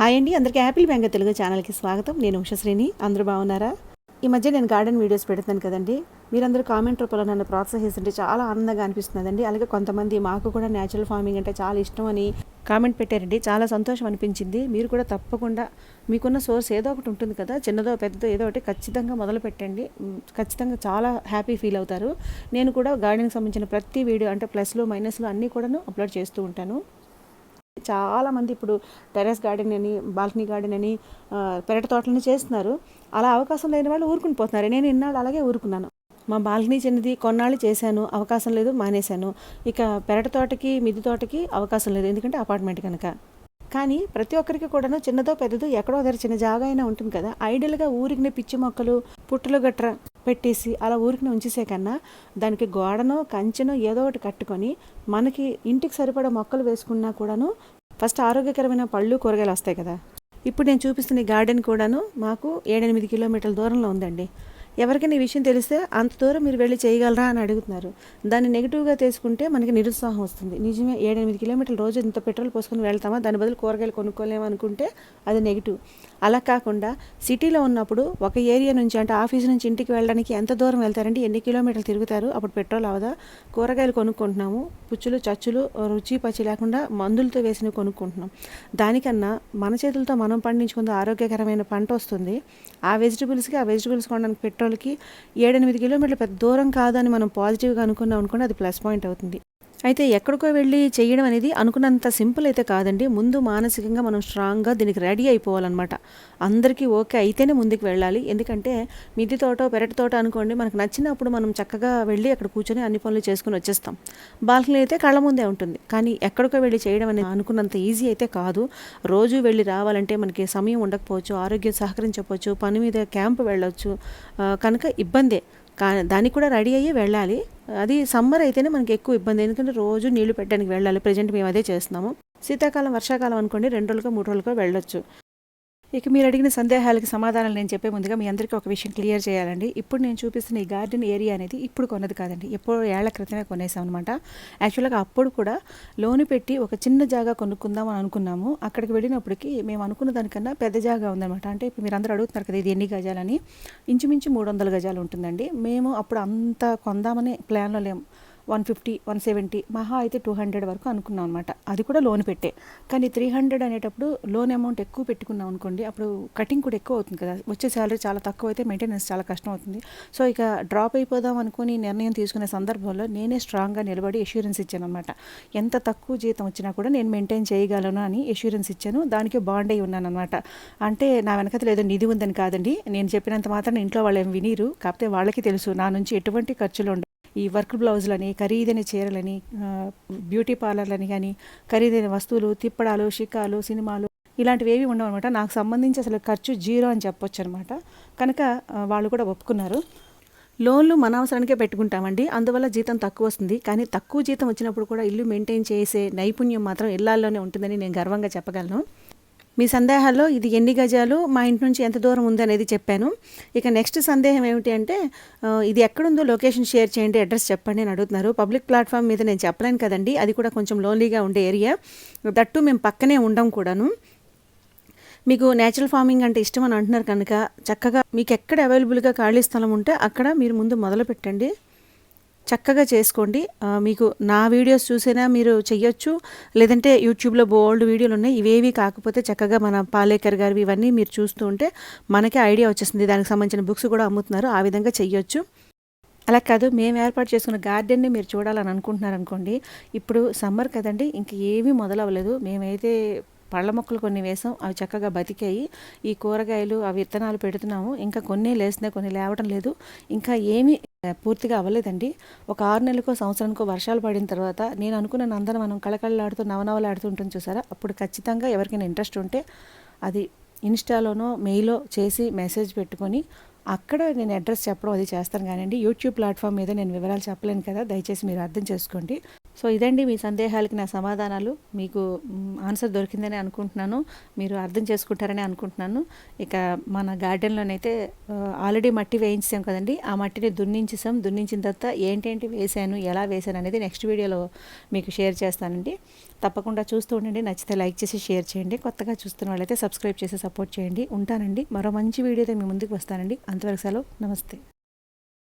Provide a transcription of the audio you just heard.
Hi అండి. అందరికీ Apple bank Telugu ఛానల్కి స్వాగతం. నేను ఉషశ్రీని. అందరూ బాగున్నారా? ఈ మధ్య నేను గార్డెన్ వీడియోస్ పెడుతున్నాను కదండి. మీరందరూ కామెంట్ రూపంలో నన్ను ప్రోత్సహిస్తుంటే చాలా ఆనందంగా అనిపిస్తుందండి. అలాగే కొంతమంది మాకు కూడా న్యాచురల్ ఫార్మింగ్ అంటే చాలా ఇష్టం అని కామెంట్ పెట్టారండి. చాలా సంతోషం అనిపించింది. మీరు కూడా తప్పకుండా మీకున్న సోర్స్ ఏదో ఒకటి ఉంటుంది కదా. చిన్నదో పెద్దదో ఏదో ఒకటి ఖచ్చితంగా మొదలు పెట్టండి. ఖచ్చితంగా చాలా హ్యాపీ ఫీల్ అవుతారు. నేను కూడా గార్డెన్కి సంబంధించిన ప్రతి వీడియో అంటే ప్లస్లు మైనస్లు అన్నీ కూడాను అప్లోడ్ చేస్తూ ఉంటాను. చాలామంది ఇప్పుడు టెర్రస్ గార్డెన్ అని బాల్కనీ గార్డెన్ అని పెరటి తోటలని చేస్తున్నారు. అలా అవకాశం లేని వాళ్ళు ఊరుకుని పోతున్నారు. నేను ఇన్నాళ్ళు అలాగే ఊరుకున్నాను. మా బాల్కనీ చిన్నది కొన్నాళ్ళు చేశాను. అవకాశం లేదు మానేశాను. ఇక పెరటి తోటకి మిద్ది తోటకి అవకాశం లేదు. ఎందుకంటే అపార్ట్మెంట్ కనుక. కానీ ప్రతి ఒక్కరికి కూడాను చిన్నదో పెద్దదో ఎక్కడో దగ్గర చిన్న జాగా అయినా ఉంటుంది కదా. ఐడియల్గా ఊరికి పిచ్చి మొక్కలు పుట్టలు గట్ర పెట్టేసి అలా ఊరికి ఉంచేసే కన్నా దానికి గోడనో కంచెనో ఏదో ఒకటి కట్టుకొని మనకి ఇంటికి సరిపడా మొక్కలు వేసుకున్నా కూడాను ఫస్ట్ ఆరోగ్యకరమైన పళ్ళు కూరగాయలు వస్తాయి కదా. ఇప్పుడు నేను చూపిస్తున్న గార్డెన్ కూడాను మాకు ఏడెనిమిది కిలోమీటర్ల దూరంలో ఉందండి. ఎవరికైనా ఈ విషయం తెలిస్తే అంత దూరం మీరు వెళ్ళి చేయగలరా అని అడుగుతున్నారు. దాన్ని నెగిటివ్గా తీసుకుంటే మనకి నిరుత్సాహం వస్తుంది. నిజమే ఏడెనిమిది కిలోమీటర్ల రోజు ఇంత పెట్రోల్ పోసుకొని వెళ్తామా? దాని బదులు కూరగాయలు కొనుక్కోలేము అనుకుంటే అది నెగిటివ్ అలా కాకుండా సిటీలో ఉన్నప్పుడు ఒక ఏరియా నుంచి అంటే ఆఫీస్ నుంచి ఇంటికి వెళ్ళడానికి ఎంత దూరం వెళ్తారంటే ఎన్ని కిలోమీటర్లు తిరుగుతారు? అప్పుడు పెట్రోల్ అవదా? కూరగాయలు కొనుక్కుంటున్నాము పుచ్చులు చచ్చులు రుచి పచ్చి లేకుండా మందులతో వేసినవి కొనుక్కుంటున్నాం. దానికన్నా మన చేతులతో మనం పండించుకుంది ఆరోగ్యకరమైన పంట వస్తుంది. ఆ వెజిటబుల్స్కి ఆ వెజిటబుల్స్ కొనడానికి పెట్రోల్ వాళ్ళకి ఏడెనిమిది కిలోమీటర్లు పెద్ద దూరం కాదని మనం పాజిటివ్గా అనుకున్నాం అనుకోండి అది ప్లస్ పాయింట్ అవుతుంది. అయితే ఎక్కడికో వెళ్ళి చేయడం అనేది అనుకున్నంత సింపుల్ అయితే కాదండి. ముందు మానసికంగా మనం స్ట్రాంగ్గా దీనికి రెడీ అయిపోవాలన్నమాట. అందరికీ ఓకే అయితేనే ముందుకు వెళ్ళాలి. ఎందుకంటే మిద్ది తోట పెరటి తోట అనుకోండి మనకు నచ్చినప్పుడు మనం చక్కగా వెళ్ళి అక్కడ కూర్చొని అన్ని పనులు చేసుకుని వచ్చేస్తాం. బాల్కనీ అయితే కళ్ళ ముందే ఉంటుంది. కానీ ఎక్కడికో వెళ్ళి చేయడం అనేది అనుకున్నంత ఈజీ అయితే కాదు. రోజు వెళ్ళి రావాలంటే మనకి సమయం ఉండకపోవచ్చు ఆరోగ్యం సహకరించకపోవచ్చు పని మీద క్యాంప్ వెళ్ళవచ్చు కనుక ఇబ్బందే. దానికి కూడా రెడీ అయ్యి వెళ్ళాలి. అది సమ్మర్ అయితేనే మనకి ఎక్కువ ఇబ్బంది. ఎందుకంటే రోజు నీళ్ళు పెట్టడానికి వెళ్ళాలి. ప్రజెంట్ మేము అదే చేస్తున్నాము. శీతాకాలం వర్షాకాలం అనుకోండి రెండు రోజులకో మూడు రోజులకో వెళ్ళొచ్చు. ఇక మీరు అడిగిన సందేహాలకి సమాధానాలు నేను చెప్పే ముందుగా మీ అందరికీ ఒక విషయం క్లియర్ చేయాలండి. ఇప్పుడు నేను చూపిస్తున్న ఈ గార్డెన్ ఏరియా అనేది ఇప్పుడు కొన్నది కాదండి. ఎప్పుడో ఏళ్ళ క్రితమే కొనేసాం అనమాట యాక్చువల్గా అప్పుడు కూడా లోను పెట్టి ఒక చిన్న జాగా కొనుక్కుందాం అని అనుకున్నాము. అక్కడికి వెళ్ళినప్పటికీ మేము అనుకున్న దానికన్నా పెద్ద జాగా ఉందన్నమాట. అంటే ఇప్పుడు మీరు అందరూ అడుగుతున్నారు కదా ఇది ఎన్ని గజాలని. ఇంచుమించు మూడు వందల గజాలు ఉంటుందండి. మేము అప్పుడు అంత కొందామనే ప్లాన్లో లేము వన్ ఫిఫ్టీ వన్ సెవెంటీ మహా అయితే టూ హండ్రెడ్ వరకు అనుకున్నాం అనమాట అది కూడా లోన్ పెట్టే. కానీ త్రీ హండ్రెడ్ అనేటప్పుడు లోన్ అమౌంట్ ఎక్కువ పెట్టుకున్నాం అనుకోండి అప్పుడు కటింగ్ కూడా ఎక్కువ అవుతుంది కదా. వచ్చే శాలరీ చాలా తక్కువ అయితే మెయింటెనెన్స్ చాలా కష్టం అవుతుంది. సో ఇక డ్రాప్ అయిపోదాం అనుకుని నిర్ణయం తీసుకునే సందర్భంలో నేనే స్ట్రాంగ్గా నిలబడి ఎష్యూరెన్స్ ఇచ్చాను అనమాట ఎంత తక్కువ జీతం వచ్చినా కూడా నేను మెయింటైన్ చేయగలను అని ఎష్యూరెన్స్ ఇచ్చాను. దానికి బాండ్ అయి ఉన్నాను అనమాట అంటే నా వెనకత ఏదో నిధి ఉందని కాదండి. నేను చెప్పినంత మాత్రం ఇంట్లో వాళ్ళు ఏం వినీరు. కాకపోతే వాళ్ళకి తెలుసు నా నుంచి ఎటువంటి ఖర్చులు ఉండవు. ఈ వర్క్ బ్లౌజులని ఖరీదైన చీరలని బ్యూటీ పార్లర్లని కానీ ఖరీదైన వస్తువులు తిప్పడాలు షికాలు సినిమాలు ఇలాంటివి ఏవి ఉండవు అనమాట నాకు సంబంధించి అసలు ఖర్చు జీరో అని చెప్పొచ్చు అనమాట కనుక వాళ్ళు కూడా ఒప్పుకున్నారు. లోన్లు మన అవసరానికే పెట్టుకుంటామండి. అందువల్ల జీతం తక్కువ వస్తుంది. కానీ తక్కువ జీతం వచ్చినప్పుడు కూడా ఇల్లు మెయింటైన్ చేసే నైపుణ్యం మాత్రం ఇళ్ళాల్లోనే ఉంటుందని నేను గర్వంగా చెప్పగలను. మీ సందేహాల్లో ఇది ఎన్ని గజాలు మా ఇంటి నుంచి ఎంత దూరం ఉంది అనేది చెప్పాను. ఇక నెక్స్ట్ సందేహం ఏమిటి అంటే ఇది ఎక్కడుందో లొకేషన్ షేర్ చేయండి అడ్రస్ చెప్పండి అని అడుగుతున్నారు. పబ్లిక్ ప్లాట్ఫామ్ మీద నేను చెప్పలేను కదండి అది కూడా కొంచెం లోన్లీగా ఉండే ఏరియా. దట్టు మేము పక్కనే ఉండం కూడాను. మీకు నేచురల్ ఫార్మింగ్ అంటే ఇష్టం అని అంటున్నారు కనుక చక్కగా మీకు ఎక్కడ అవైలబుల్గా ఖాళీ స్థలం ఉంటే అక్కడ మీరు ముందు మొదలు పెట్టండి చక్కగా చేసుకోండి. మీకు నా వీడియోస్ చూసినా మీరు చెయ్యొచ్చు. లేదంటే యూట్యూబ్లో బోల్డ్ వీడియోలు ఉన్నాయి. ఇవేవి కాకపోతే చక్కగా మన పాలేకర్ గారివి ఇవన్నీ మీరు చూస్తూ ఉంటే మనకే ఐడియా వచ్చేస్తుంది. దానికి సంబంధించిన బుక్స్ కూడా అమ్ముతున్నారు. ఆ విధంగా చెయ్యొచ్చు. అలా కాదు మేము ఏర్పాటు చేసుకున్న గార్డెన్ని మీరు చూడాలని అనుకుంటున్నారు అనుకోండి ఇప్పుడు సమ్మర్ కదండి ఇంక ఏమీ మొదలవ్వలేదు. మేమైతే పళ్ళ మొక్కలు కొన్ని వేసాం. అవి చక్కగా బతికాయి. ఈ కూరగాయలు ఆ విత్తనాలు పెడుతున్నాము. ఇంకా కొన్ని లేస్తున్నాయి కొన్ని లేవటం లేదు. ఇంకా ఏమీ పూర్తిగా అవ్వలేదండి. ఒక ఆరు నెలలకో సంవత్సరానికో వర్షాలు పడిన తర్వాత నేను అనుకున్న నందన మనం కళకళలాడుతూ నవనవలాడుతూ ఉంటుంది చూసారా? అప్పుడు ఖచ్చితంగా ఎవరికైనా ఇంట్రెస్ట్ ఉంటే అది ఇన్స్టాలోనో మెయిలో చేసి మెసేజ్ పెట్టుకొని అక్కడ నేను అడ్రస్ చెప్పడం అది చేస్తాను కానివ్వండి యూట్యూబ్ ప్లాట్ఫామ్ మీద నేను వివరాలు చెప్పలేను కదా దయచేసి మీరు అర్థం చేసుకోండి. సో ఇదండి మీ సందేహాలకి నా సమాధానాలు. మీకు ఆన్సర్ దొరికిందని అనుకుంటున్నాను. మీరు అర్థం చేసుకుంటారని అనుకుంటున్నాను. ఇక మన గార్డెన్లోనైతే ఆల్రెడీ మట్టి వేయించాం కదండి. ఆ మట్టిని దున్నించేసాం. దున్నించిన తర్వాత ఏంటేంటి వేసాను ఎలా వేసాను అనేది నెక్స్ట్ వీడియోలో మీకు షేర్ చేస్తానండి. తప్పకుండా చూస్తూ ఉండండి. నచ్చితే లైక్ చేసి షేర్ చేయండి. కొత్తగా చూస్తున్న వాళ్ళైతే సబ్స్క్రైబ్ చేసి సపోర్ట్ చేయండి. ఉంటానండి. మరో మంచి వీడియోతో మీ ముందుకు వస్తానండి. అంతవరకు సెలవు. నమస్తే.